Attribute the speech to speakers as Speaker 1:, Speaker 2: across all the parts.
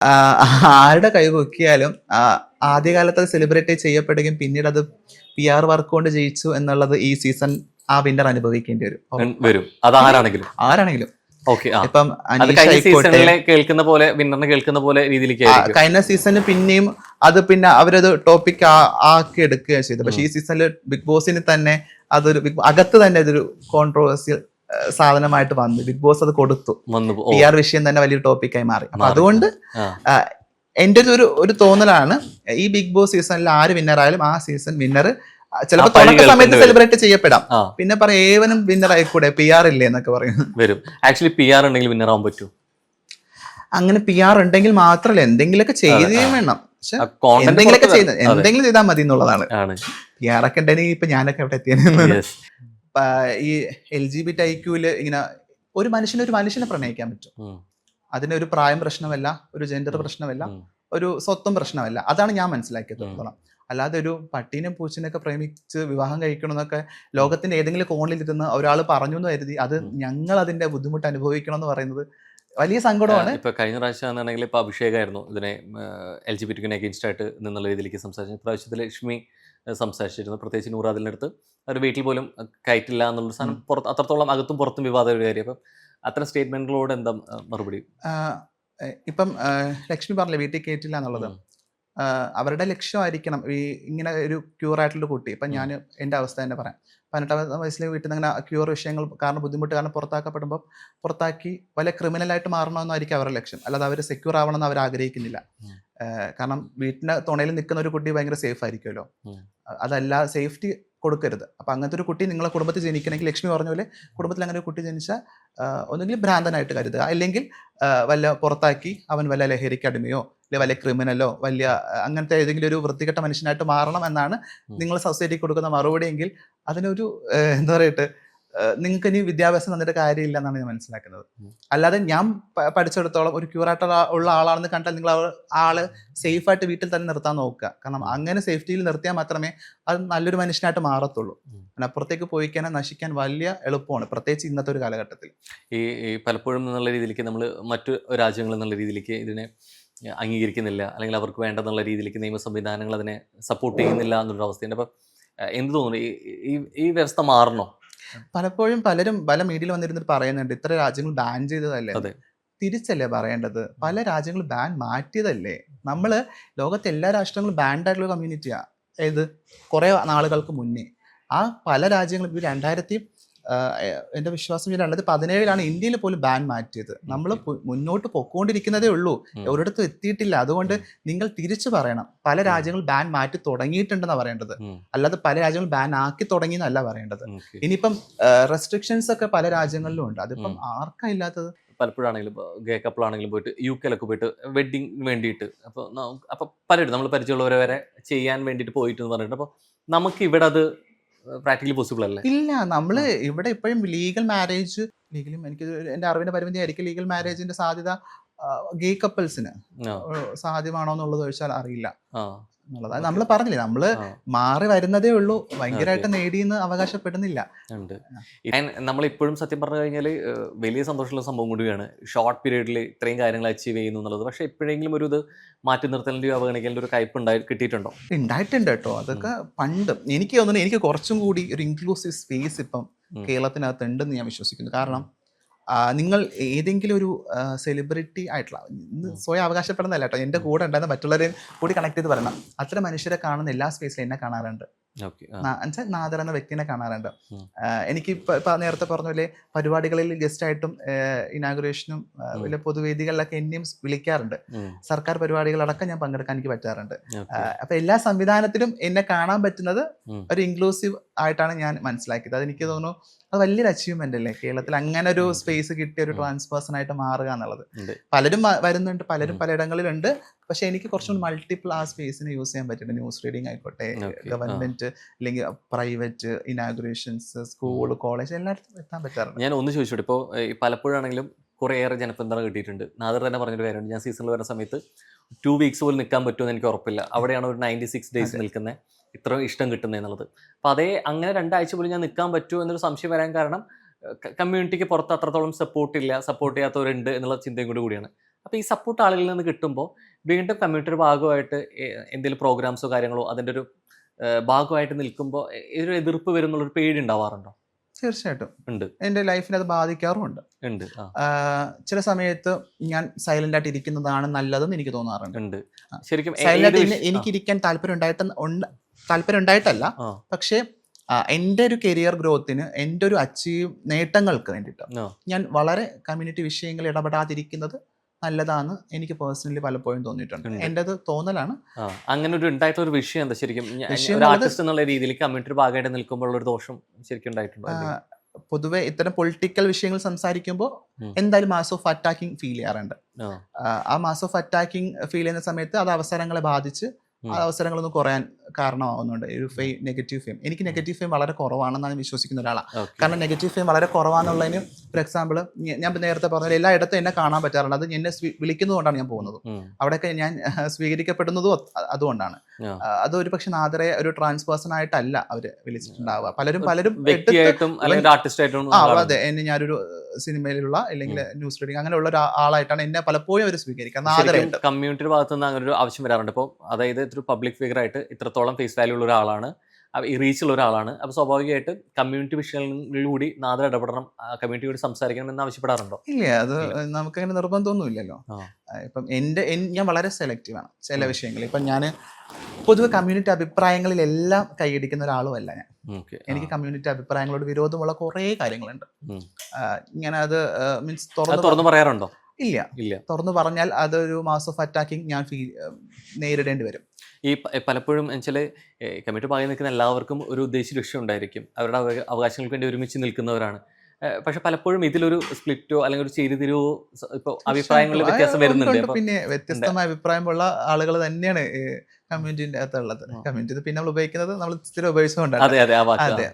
Speaker 1: ആരുടെ കൈ പൊക്കിയാലും ആദ്യകാലത്ത് സെലിബ്രേറ്റ് ചെയ്യപ്പെടുകയും പിന്നീട് അത് പി ആർ വർക്ക് കൊണ്ട് ജയിച്ചു എന്നുള്ളത് ഈ സീസൺ ആ വിന്നർ അനുഭവിക്കേണ്ടി വരും.
Speaker 2: വരും. അത് ആരാണെങ്കിലും?
Speaker 1: ആരാണെങ്കിലും. ഇപ്പം
Speaker 2: കേൾക്കുന്ന പോലെ വിന്നറിനെ കേൾക്കുന്ന പോലെ രീതിയിലേക്ക്
Speaker 1: കഴിഞ്ഞ സീസണിൽ പിന്നെയും അത് പിന്നെ അവരത് ടോപ്പിക് ആക്കി എടുക്കുകയാണ് ചെയ്തത്. പക്ഷെ ഈ സീസണിൽ ബിഗ് ബോസിന് തന്നെ അതൊരു അകത്ത് തന്നെ അതൊരു കോൺട്രവേഴ്സ്യൽ സാധനമായിട്ട് വന്നു ബിഗ് ബോസ് അത് കൊടുത്തു.
Speaker 2: പോ-
Speaker 1: ആർ വിഷയം തന്നെ വലിയൊരു ടോപ്പിക്കായി മാറി. അപ്പൊ അതുകൊണ്ട് എന്റെ ഒരു ഒരു തോന്നലാണ് ഈ ബിഗ് ബോസ് സീസണിൽ ആര് വിന്നർ ആയാലും ആ സീസൺ വിന്നർ ചിലപ്പോൾ തുടക്ക സമയത്ത് സെലിബ്രേറ്റ് ചെയ്യപ്പെടാം. പിന്നെ പറയാം ഏവനും വിന്നർ ആയിക്കൂടെ പി ആർ ഇല്ലേ എന്നൊക്കെ പറയുന്നു
Speaker 2: വരും. ആക്ച്വലി പി ആർ ഉണ്ടെങ്കിൽ വിന്നർ ആവാൻ പറ്റൂ.
Speaker 1: അങ്ങനെ പി ആർ ഉണ്ടെങ്കിൽ മാത്രമല്ല എന്തെങ്കിലുമൊക്കെ ചെയ്യുകയും വേണം. എന്തെങ്കിലുമൊക്കെ ചെയ്യുന്നത് എന്തെങ്കിലും ചെയ്താൽ മതി എന്നുള്ളതാണ്. പി ആർ ഒക്കെ ഉണ്ടെങ്കിൽ ഇപ്പൊ ഞാനൊക്കെ അവിടെ എത്തിയെന്ന്. ഈ എൽ ജി ബി ടൈക്യൂൽ ഇങ്ങനെ ഒരു മനുഷ്യനെ ഒരു മനുഷ്യനെ പ്രണയിക്കാൻ പറ്റും. അതിന് ഒരു പ്രായം പ്രശ്നമല്ല ഒരു ജെൻഡർ പ്രശ്നമല്ല ഒരു സ്വത്വം പ്രശ്നമല്ല. അതാണ് ഞാൻ മനസ്സിലാക്കിയത്തോളം അല്ലാതെ ഒരു പട്ടീനെ പൂച്ചിനെയൊക്കെ പ്രേമിച്ച് വിവാഹം കഴിക്കണം എന്നൊക്കെ ലോകത്തിന്റെ ഏതെങ്കിലും കോണിലിരുന്ന് ഒരാൾ പറഞ്ഞു എന്ന് കരുതി അത് ഞങ്ങൾ അതിന്റെ ബുദ്ധിമുട്ട് അനുഭവിക്കണം എന്ന് പറയുന്നത് വലിയ സങ്കടമാണ്.
Speaker 2: ഇപ്പൊ കഴിഞ്ഞ പ്രാവശ്യം ആണെന്നുണ്ടെങ്കിൽ ഇപ്പൊ അഭിഷേകായിരുന്നു ഇതിനെ എൽ ജി പി ടിക്കിനെ അഗേൻസ്റ്റ് ആയിട്ട് നിന്നുള്ള രീതിയിലേക്ക് സംസാരിച്ചു പ്രാവശ്യത്തിൽ ലക്ഷ്മി സംസാരിച്ചിരുന്നു. പ്രത്യേകിച്ച് നൂറാദിന്റെ അടുത്ത് അവർ വീട്ടിൽ പോലും കയറ്റില്ല എന്നുള്ള സാധനം പുറത്ത് അത്രത്തോളം അകത്തും പുറത്തും വിവാദ ഒരു കാര്യം. അപ്പം അത്തരം സ്റ്റേറ്റ്മെന്റുകളോട് എന്താ മറുപടി?
Speaker 1: ഇപ്പം ലക്ഷ്മി പറഞ്ഞില്ലേ വീട്ടിൽ കയറ്റില്ല എന്നുള്ളത്? അവരുടെ ലക്ഷ്യമായിരിക്കണം ഈ ഇങ്ങനെ ഒരു ക്യൂർ ആയിട്ടുള്ള കുട്ടി. ഇപ്പം ഞാൻ എന്റെ അവസ്ഥ തന്നെ പറയാം. പതിനെട്ടാം വയസ്സിൽ വീട്ടിൽ നിന്ന് അങ്ങനെ ക്യൂർ വിഷയങ്ങൾ കാരണം ബുദ്ധിമുട്ട് കാരണം പുറത്താക്കപ്പെടുമ്പോൾ പുറത്താക്കി വലിയ ക്രിമിനലായിട്ട് മാറണമെന്നായിരിക്കും അവരുടെ ലക്ഷ്യം. അല്ലാതെ അവർ സെക്യൂർ ആവണമെന്ന് അവർ ആഗ്രഹിക്കുന്നില്ല. കാരണം വീട്ടിന്റെ തുണയിൽ നിൽക്കുന്ന ഒരു കുട്ടി ഭയങ്കര സേഫ് ആയിരിക്കുമല്ലോ. അതല്ല സേഫ്റ്റി കൊടുക്കരുത്. അപ്പം അങ്ങനത്തെ ഒരു കുട്ടി നിങ്ങളെ കുടുംബത്തിൽ ജനിക്കണമെങ്കിൽ ലക്ഷ്മി പറഞ്ഞ പോലെ കുടുംബത്തിൽ അങ്ങനെ ഒരു കുട്ടി ജനിച്ചാൽ ഒന്നുകിൽ ഭ്രാന്തനായിട്ട് കരുതുക അല്ലെങ്കിൽ വല്ല പുറത്താക്കി അവൻ വല്ല ലഹരിക്ക് അടിമയോ അല്ലെങ്കിൽ വല്ല ക്രിമിനലോ വലിയ അങ്ങനത്തെ ഏതെങ്കിലും ഒരു വൃത്തികെട്ട മനുഷ്യനായിട്ട് മാറണം എന്നാണ് നിങ്ങൾ സൊസൈറ്റിക്ക് കൊടുക്കുന്ന മറുപടിയെങ്കിൽ അതിനൊരു എന്താ പറയട്ടെ നിങ്ങൾക്ക് ഇനി വിദ്യാഭ്യാസം തന്നിട്ട് കാര്യമില്ല എന്നാണ് ഞാൻ മനസ്സിലാക്കുന്നത്. അല്ലാതെ ഞാൻ പഠിച്ചെടുത്തോളം ഒരു ക്യൂറായിട്ട് ഉള്ള ആളാണെന്ന് കണ്ടാൽ നിങ്ങൾ ആൾ സേഫ് ആയിട്ട് വീട്ടിൽ തന്നെ നിർത്താൻ നോക്കുക. കാരണം അങ്ങനെ സേഫ്റ്റിയിൽ നിർത്തിയാൽ മാത്രമേ അത് നല്ലൊരു മനുഷ്യനായിട്ട് മാറത്തുള്ളൂ. അപ്പുറത്തേക്ക് പോയി കഴിഞ്ഞാൽ നശിക്കാൻ വലിയ എളുപ്പമാണ്. പ്രത്യേകിച്ച് ഇന്നത്തെ ഒരു കാലഘട്ടത്തിൽ.
Speaker 2: ഈ പലപ്പോഴും എന്നുള്ള രീതിയിലേക്ക് നമ്മൾ മറ്റു രാജ്യങ്ങളിൽ എന്നുള്ള രീതിയിലേക്ക് ഇതിനെ അംഗീകരിക്കുന്നില്ല. അല്ലെങ്കിൽ അവർക്ക് വേണ്ടെന്നുള്ള രീതിയിലേക്ക് നിയമ സംവിധാനങ്ങൾ അതിനെ സപ്പോർട്ട് ചെയ്യുന്നില്ല എന്നുള്ളൊരു അവസ്ഥയുണ്ട് അപ്പം എന്ത് തോന്നുന്നു? ഈ- ഈ വ്യവസ്ഥ മാറണോ?
Speaker 1: പലപ്പോഴും പലരും പല മീഡിയയിൽ വന്നിരുന്നിട്ട് പറയുന്നുണ്ട് ഇത്ര രാജ്യങ്ങൾ ബാൻ ചെയ്തതല്ലേ. തിരിച്ചല്ലേ പറയേണ്ടത്? പല രാജ്യങ്ങൾ ബാൻ മാറ്റിയതല്ലേ? നമ്മൾ ലോകത്തെ എല്ലാ രാഷ്ട്രങ്ങളും ബാൻഡായിട്ടുള്ള കമ്മ്യൂണിറ്റിയാണ് കമ്മ്യൂണിറ്റിയാ ഏത്? കുറേ നാളുകൾക്ക് മുന്നേ. ആ പല രാജ്യങ്ങളും ഇപ്പോൾ രണ്ടായിരത്തി ആഹ്, എ- എന്റെ വിശ്വാസം രണ്ടായിരത്തി പതിനേഴിലാണ് ഇന്ത്യയിൽ പോലും ബാൻ മാറ്റിയത്. നമ്മൾ മുന്നോട്ട് പൊക്കോണ്ടിരിക്കുന്നതേ ഉള്ളൂ. ഒരിടത്തും എത്തിയിട്ടില്ല. അതുകൊണ്ട് നിങ്ങൾ തിരിച്ചു പറയണം. പല രാജ്യങ്ങൾ ബാൻ മാറ്റി തുടങ്ങിയിട്ടുണ്ടെന്നാണ് പറയേണ്ടത്. അല്ലാതെ പല രാജ്യങ്ങൾ ബാൻ ആക്കി തുടങ്ങി എന്നല്ല പറയേണ്ടത് ഇനിയിപ്പം റെസ്ട്രിക്ഷൻസ് ഒക്കെ പല രാജ്യങ്ങളിലും ഉണ്ട്. അതിപ്പം. ആർക്കാ ഇല്ലാത്തത്
Speaker 2: പലപ്പോഴാണെങ്കിലും ഗേ കപ്പിളാണെങ്കിലും പോയിട്ട് യു കെയിലൊക്കെ പോയിട്ട് വെഡിങ് വേണ്ടിയിട്ട്. അപ്പോൾ അപ്പോൾ പലരും നമ്മൾ പരിചയമുള്ളവരെ വരെ ചെയ്യാൻ വേണ്ടിയിട്ട് പോയിട്ട് എന്ന് പറഞ്ഞിട്ട് അപ്പോൾ നമുക്ക് ഇവിടെ അത് പ്രാക്ടിക്കലി പോസിബിൾ അല്ല?
Speaker 1: ഇല്ല നമ്മൾ ഇവിടെ ഇപ്പോഴും ലീഗൽ മാരേജ് ലീഗലും എനിക്ക് എന്റെ അറിവിന്റെ പരിമിതി ആയിരിക്കും ലീഗൽ മാരേജിന്റെ സാധ്യത ഗേ കപ്പിൾസിന് സാധ്യമാണോ എന്നുള്ളത് ചോദിച്ചാൽ അറിയില്ല. എന്നുള്ളത്. അത് നമ്മൾ പറഞ്ഞില്ലേ
Speaker 2: നമ്മൾ
Speaker 1: മാറി വരുന്നതേ ഉള്ളൂ. ഭയങ്കരമായിട്ട് നേടിയെന്ന് അവകാശപ്പെടുന്നില്ല.
Speaker 2: ഉണ്ട്. നമ്മൾ ഇപ്പോഴും സത്യം പറഞ്ഞു കഴിഞ്ഞാൽ വലിയ സന്തോഷമുള്ള സംഭവം കൂടിയാണ് ഷോർട്ട് പീരീഡിൽ ഇത്രയും കാര്യങ്ങൾ അച്ചീവ് ചെയ്യുന്നു എന്നുള്ളത്. പക്ഷേ എപ്പോഴെങ്കിലും ഒരു ഇത് മാറ്റി നിർത്തലിന്റെയോ അവഗണിക്കലിന്റെ ഒരു കയ്പ് ഉണ്ടായി കിട്ടിയിട്ടുണ്ടോ?
Speaker 1: ഉണ്ടായിട്ടുണ്ട് കേട്ടോ. അതൊക്കെ പണ്ട്. എനിക്ക് തോന്നുന്നു എനിക്ക് കുറച്ചും കൂടി ഒരു ഇൻക്ലൂസീവ് സ്പേസ് ഇപ്പം. കേരളത്തിനകത്ത് ഉണ്ടെന്ന് ഞാൻ വിശ്വസിക്കുന്നു. കാരണം നിങ്ങൾ ഏതെങ്കിലും ഒരു സെലിബ്രിറ്റി ആയിട്ടുള്ള. സ്വയം അവകാശപ്പെടുന്നതല്ല കേട്ടോ. എന്റെ കൂടെ ഉണ്ടായിരുന്ന മറ്റുള്ളവരെയും കൂടി കണക്ട് ചെയ്ത് പറയണം. അത്തരം മനുഷ്യരെ കാണുന്ന എല്ലാ സ്പേസിലും എന്നെ കാണാറുണ്ട്. എന്നുവെച്ചാൽ നാദർ എന്ന വ്യക്തിനെ കാണാറുണ്ട്. എനിക്ക് ഇപ്പൊ നേരത്തെ പറഞ്ഞ പോലെ പരിപാടികളിൽ ഗസ്റ്റ് ആയിട്ടും ഇനാഗുറേഷനും. വലിയ പൊതുവേദികളിലൊക്കെ എന്നെയും വിളിക്കാറുണ്ട്. സർക്കാർ പരിപാടികളടക്കം ഞാൻ പങ്കെടുക്കാൻ എനിക്ക് പറ്റാറുണ്ട്. അപ്പൊ എല്ലാ സംവിധാനത്തിലും എന്നെ കാണാൻ പറ്റുന്നത് ഒരു ഇൻക്ലൂസീവ് ആയിട്ടാണ് ഞാൻ മനസ്സിലാക്കിയത്. അതെനിക്ക് തോന്നുന്നു അത് വലിയൊരു അച്ചീവ്മെന്റ് അല്ലേ? കേരളത്തിൽ അങ്ങനെ ഒരു സ്പേസ് കിട്ടിയ ഒരു. ട്രാൻസ് പേഴ്സൺ ആയിട്ട് മാറുക എന്നുള്ളത്. പലരും വരുന്നുണ്ട് പലരും. പലയിടങ്ങളിലുണ്ട്. പക്ഷെ എനിക്ക് കുറച്ചും മൾട്ടിപ്പിൾ ആ സ്പേസിന് യൂസ് ചെയ്യാൻ പറ്റുന്നുണ്ട് ന്യൂസ് റീഡിംഗ് ആയിക്കോട്ടെ ഗവൺമെന്റ് അല്ലെങ്കിൽ പ്രൈവറ്റ് ഇനാഗുറേഷൻസ് സ്കൂൾ കോളേജ് എല്ലായിടത്തും എത്താൻ പറ്റാറുണ്ട്.
Speaker 2: ഞാൻ ഒന്ന് ചോദിച്ചോട്ടെ. ഇപ്പോൾ പലപ്പോഴാണെങ്കിലും കുറേയേറെ ജനപിന്തുണ കിട്ടിയിട്ടുണ്ട്. നാദർ തന്നെ പറഞ്ഞൊരു കാര്യമുണ്ട്. ഞാൻ സീസണിൽ വരുന്ന സമയത്ത് ടു വീക്സ് പോലും നിൽക്കാൻ പറ്റുമെന്ന് എനിക്ക് ഉറപ്പില്ല. അവിടെയാണ് ഒരു നയന്റി സിക്സ് ഡേയ്സ്. നിൽക്കുന്നത് ഇത്ര ഇഷ്ടം കിട്ടുന്നത് എന്നുള്ളത്. അപ്പോൾ അതേ അങ്ങനെ രണ്ടാഴ്ച പോലും ഞാൻ നിൽക്കാൻ പറ്റുമോ എന്നൊരു സംശയം വരാൻ കാരണം കമ്മ്യൂണിറ്റിക്ക് പുറത്ത് അത്രത്തോളം സപ്പോർട്ടില്ല സപ്പോർട്ട് ചെയ്യാത്തവരുണ്ട് എന്നുള്ള ചിന്തയും കൂടി കൂടിയാണ്. അപ്പോൾ ഈ സപ്പോർട്ട് ആളുകളിൽ നിന്ന് കിട്ടുമ്പോൾ വീണ്ടും കമ്മ്യൂണിറ്റിയുടെ ഭാഗമായിട്ട് എന്തെങ്കിലും പ്രോഗ്രാംസോ കാര്യങ്ങളോ അതിന്റെ ഒരു ഭാഗമായിട്ട് നിൽക്കുമ്പോൾ ഒരു എതിർപ്പ് വരുന്നുള്ളൊരു പേടി ഉണ്ടാവാറുണ്ടോ?
Speaker 1: തീർച്ചയായിട്ടും.
Speaker 2: ഉണ്ട്.
Speaker 1: എന്റെ ലൈഫിനെ അത് ബാധിക്കാറുമുണ്ട്.
Speaker 2: ഉണ്ട്.
Speaker 1: ചില സമയത്ത് ഞാൻ സൈലന്റ് ആയിട്ട് ഇരിക്കുന്നതാണ് നല്ലതെന്ന് എനിക്ക് തോന്നാറുണ്ട്.
Speaker 2: ഉണ്ട്. ശരിക്കും
Speaker 1: സൈലന്റ് എനിക്ക് ഇരിക്കാൻ താല്പര്യം ഉണ്ടായിട്ട് ഉണ്ട് താല്പര്യം ഉണ്ടായിട്ടല്ല. പക്ഷേ എന്റെ ഒരു കരിയർ ഗ്രോത്തിന് എന്റെ ഒരു അച്ചീവ് നേട്ടങ്ങൾക്ക് വേണ്ടിയിട്ട് ഞാൻ വളരെ കമ്മ്യൂണിറ്റി വിഷയങ്ങളിൽ ഇടപെടാതിരിക്കുന്നത് നല്ലതാന്ന് എനിക്ക് പേഴ്സണലി പലപ്പോഴും തോന്നിയിട്ടുണ്ട്
Speaker 2: എന്റെ
Speaker 1: എന്റെത് തോന്നലാണ്.
Speaker 2: അങ്ങനെ ഒരു ഉണ്ടായിട്ടുള്ള ഒരു വിഷയം എന്താ ശരിക്കും ഒരു ആർട്ടിസ്റ്റ് എന്നുള്ള രീതിയിൽ കമ്മ്യൂണിറ്റി ഭാഗമായിട്ട് നിൽക്കുമ്പോൾ ഒരു ദോഷം ശരിക്കും ഉണ്ടായിട്ടുണ്ടോ?
Speaker 1: പൊതുവെ ഇത്തരം പൊളിറ്റിക്കൽ വിഷയങ്ങൾ സംസാരിക്കുമ്പോൾ എന്തായാലും മാസ് ഓഫ് അറ്റാക്കിംഗ് ഫീൽ ചെയ്യാറുണ്ട്
Speaker 2: ആ,
Speaker 1: മാസ് ഓഫ് അറ്റാക്കിംഗ് ഫീൽ ചെയ്യുന്ന സമയത്ത് അത് അവസരങ്ങളെ ബാധിച്ച്. ആ അവസരങ്ങളൊന്നും കുറയാൻ കാരണമാവുന്നുണ്ട്. ഒരു ഫെയിം നെഗറ്റീവ് ഫെയിം എനിക്ക് നെഗറ്റീവ് ഫെയിം വളരെ കുറവാണെന്നാണ് വിശ്വസിക്കുന്ന ഒരാളാണ് കാരണം നെഗറ്റീവ് ഫെയിം വളരെ കുറവാണെന്നുള്ളതിന് ഫോർ എക്സാമ്പിൾ ഞാൻ നേരത്തെ പറഞ്ഞ എല്ലായിടത്തും എന്നെ കാണാൻ പറ്റാറുണ്ട്. അത് എന്നെ വിളിക്കുന്നതുകൊണ്ടാണ് ഞാൻ പോകുന്നത്. അവിടെയൊക്കെ ഞാൻ സ്വീകരിക്കപ്പെടുന്നതും അത് അതുകൊണ്ടാണ്. അത് ഒരു പക്ഷെ നാദറെ ഒരു ട്രാൻസ് പേഴ്സൺ ആയിട്ടല്ല അവർ വിളിച്ചിട്ടുണ്ടാവുക. പലരും പലരും ആ. അതെ. എന്നെ ഞാനൊരു സിനിമയിലുള്ള അല്ലെങ്കിൽ ന്യൂസ് റീഡിംഗ് അങ്ങനെയുള്ള ഒരാളായിട്ടാണ് എന്നെ പലപ്പോഴും അവർ സ്വീകരിക്കുക. നാദരായിട്ട്
Speaker 2: കമ്മ്യൂണിറ്റിയുടെ ഭാഗത്തുനിന്ന് അങ്ങനെ ഒരു ആവശ്യം വരാറുണ്ട്. ഇപ്പോൾ അതായത് ഒരു പബ്ലിക് ഫിഗർ ആയിട്ട് ഇത്രത്തോളം ഫേസ് വാല്യൂ ഉള്ള ഒരാളാണ്. ഈ റീച്ചുള്ള ഒരാളാണ്. അപ്പോൾ സ്വാഭാവികമായിട്ട് കമ്മ്യൂണിറ്റി വിഷയങ്ങളിലൂടി നാദർ ഇടപെടണം കമ്മ്യൂണിറ്റിയോട് സംസാരിക്കണം എന്ന് ആവശ്യപ്പെടാറുണ്ടോ?
Speaker 1: ഇല്ല അത് നമുക്കങ്ങനെ നിർബന്ധമൊന്നുമില്ലല്ലോ. ഇപ്പം എന്റെ എൻ- ഞാൻ വളരെ സെലക്റ്റീവാണ് ആണ് ചില വിഷയങ്ങളിൽ. ഇപ്പം ഞാൻ പൊതുവെ കമ്മ്യൂണിറ്റി അഭിപ്രായങ്ങളിലെല്ലാം കൈയടിക്കുന്ന ഒരാളുമല്ല ഞാൻ. എനിക്ക് കമ്മ്യൂണിറ്റി അഭിപ്രായങ്ങളോട് വിരോധമുള്ള കുറേ കാര്യങ്ങളുണ്ട്. ഇങ്ങനെ അത് മീൻസ് തുറന്നു
Speaker 2: പറയാറുണ്ടോ?
Speaker 1: ഇല്ല.
Speaker 2: ഇല്ല.
Speaker 1: തുറന്നു പറഞ്ഞാൽ അതൊരു മാസ് ഓഫ് അറ്റാക്കിംഗ് ഞാൻ ഫീൽ നേരിടേണ്ടി വരും.
Speaker 2: ഈ പലപ്പോഴും വെച്ചാൽ കമ്മിറ്റി പാകി നിൽക്കുന്ന എല്ലാവർക്കും ഒരു ഉദ്ദേശ ലക്ഷ്യം ഉണ്ടായിരിക്കും. അവരുടെ അവ- അവകാശങ്ങൾക്ക് വേണ്ടി ഒരുമിച്ച് നിൽക്കുന്നവരാണ്. പക്ഷെ പലപ്പോഴും ഇതിലൊരു സ്പ്ലിറ്റോ അല്ലെങ്കിൽ ഒരു ചേരിതിരിവോ ഇപ്പോൾ അഭിപ്രായങ്ങളിൽ വ്യത്യാസം വരുന്നുണ്ട്.
Speaker 1: പിന്നെ വ്യത്യസ്തമായ അഭിപ്രായമുള്ള ആളുകൾ തന്നെയാണ്. കമ്മ്യൂണിറ്റിന്റെ അകത്തുള്ളത്. കമ്മ്യൂണിറ്റി. പിന്നെ നമ്മൾ ഉപയോഗിക്കുന്നത് നമ്മൾ സ്ഥിരം ഉപയോഗിച്ചുകൊണ്ടാണ്
Speaker 2: അതെ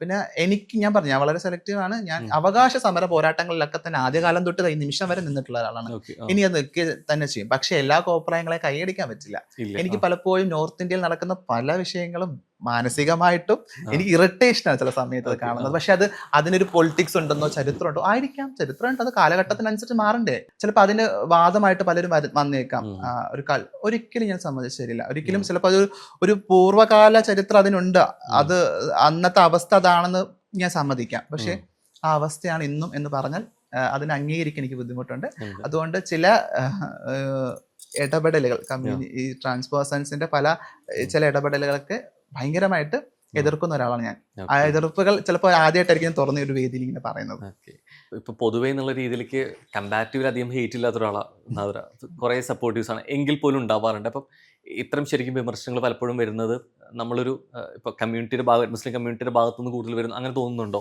Speaker 1: പിന്നെ എനിക്ക് ഞാൻ പറഞ്ഞു ഞാൻ വളരെ സെലക്റ്റീവ് ആണ്. ഞാൻ. അവകാശ സമര പോരാട്ടങ്ങളിലൊക്കെ തന്നെ ആദ്യകാലം തൊട്ട് ഈ നിമിഷം വരെ നിന്നിട്ടുള്ള ഒരാളാണ്. ഇനി അത് നിൽക്കുക തന്നെ ചെയ്യും. പക്ഷെ എല്ലാ കോപ്രായങ്ങളെ കൈയടിക്കാൻ പറ്റില്ല. എനിക്ക് പലപ്പോഴും നോർത്ത് ഇന്ത്യയിൽ നടക്കുന്ന പല വിഷയങ്ങളും മാനസികമായിട്ടും എനിക്ക് ഇറിറ്റേഷനാണ് ചില സമയത്ത് അത് കാണുന്നത്. പക്ഷെ അത് അതിനൊരു പൊളിറ്റിക്സ് ഉണ്ടെന്നോ ചരിത്രം ഉണ്ടോ ആയിരിക്കാം. ചരിത്രം ഉണ്ട്? അത് കാലഘട്ടത്തിനനുസരിച്ച് മാറണ്ടേ. ചിലപ്പോൾ അതിന് വാദമായിട്ട് പലരും വന്നേക്കാം. ഒരു കാൽ ഒരിക്കലും ഞാൻ സമ്മതിച്ചു തരില്ല ഒരിക്കലും ചിലപ്പോൾ അതൊരു ഒരു പൂർവകാല ചരിത്രം അതിനുണ്ട്. അത് അന്നത്തെ അവസ്ഥ അതാണെന്ന് ഞാൻ സമ്മതിക്കാം. പക്ഷേ ആ അവസ്ഥയാണ് ഇന്നും എന്ന് പറഞ്ഞാൽ അതിനെ അംഗീകരിക്കാൻ എനിക്ക് ബുദ്ധിമുട്ടുണ്ട്. അതുകൊണ്ട് ചില ഇടപെടലുകൾ കമ്മ്യൂണി ഈ ട്രാൻസ്പേഴ്സൺസിന്റെ പല ചില ഇടപെടലുകളൊക്കെ ഭയങ്കരമായിട്ട് എതിർക്കുന്ന ഒരാളാണ് ഞാൻ. ആ. എതിർപ്പുകൾ ചിലപ്പോൾ ആദ്യമായിട്ടായിരിക്കും തുറന്ന ഒരു വേദിയിൽ ഇങ്ങനെ പറയുന്നത്.
Speaker 2: ഇപ്പൊ പൊതുവേ എന്നുള്ള രീതിയിലേക്ക് കമ്പാരിറ്റീവ്ലി അധികം ഹേറ്റ് ഇല്ലാത്ത ഒരാളാണ് കുറെ സപ്പോർട്ടീവ്സ് ആണ്. എങ്കിൽ പോലും ഉണ്ടാവാറുണ്ട്. അപ്പം ഇത്തരം ശരിക്കും വിമർശനങ്ങൾ പലപ്പോഴും വരുന്നത് നമ്മളൊരു ഇപ്പൊ കമ്മ്യൂണിറ്റിയുടെ ഭാഗം മുസ്ലിം കമ്മ്യൂണിറ്റിയുടെ ഭാഗത്തുനിന്ന് കൂടുതൽ വരുന്നു അങ്ങനെ തോന്നുന്നുണ്ടോ?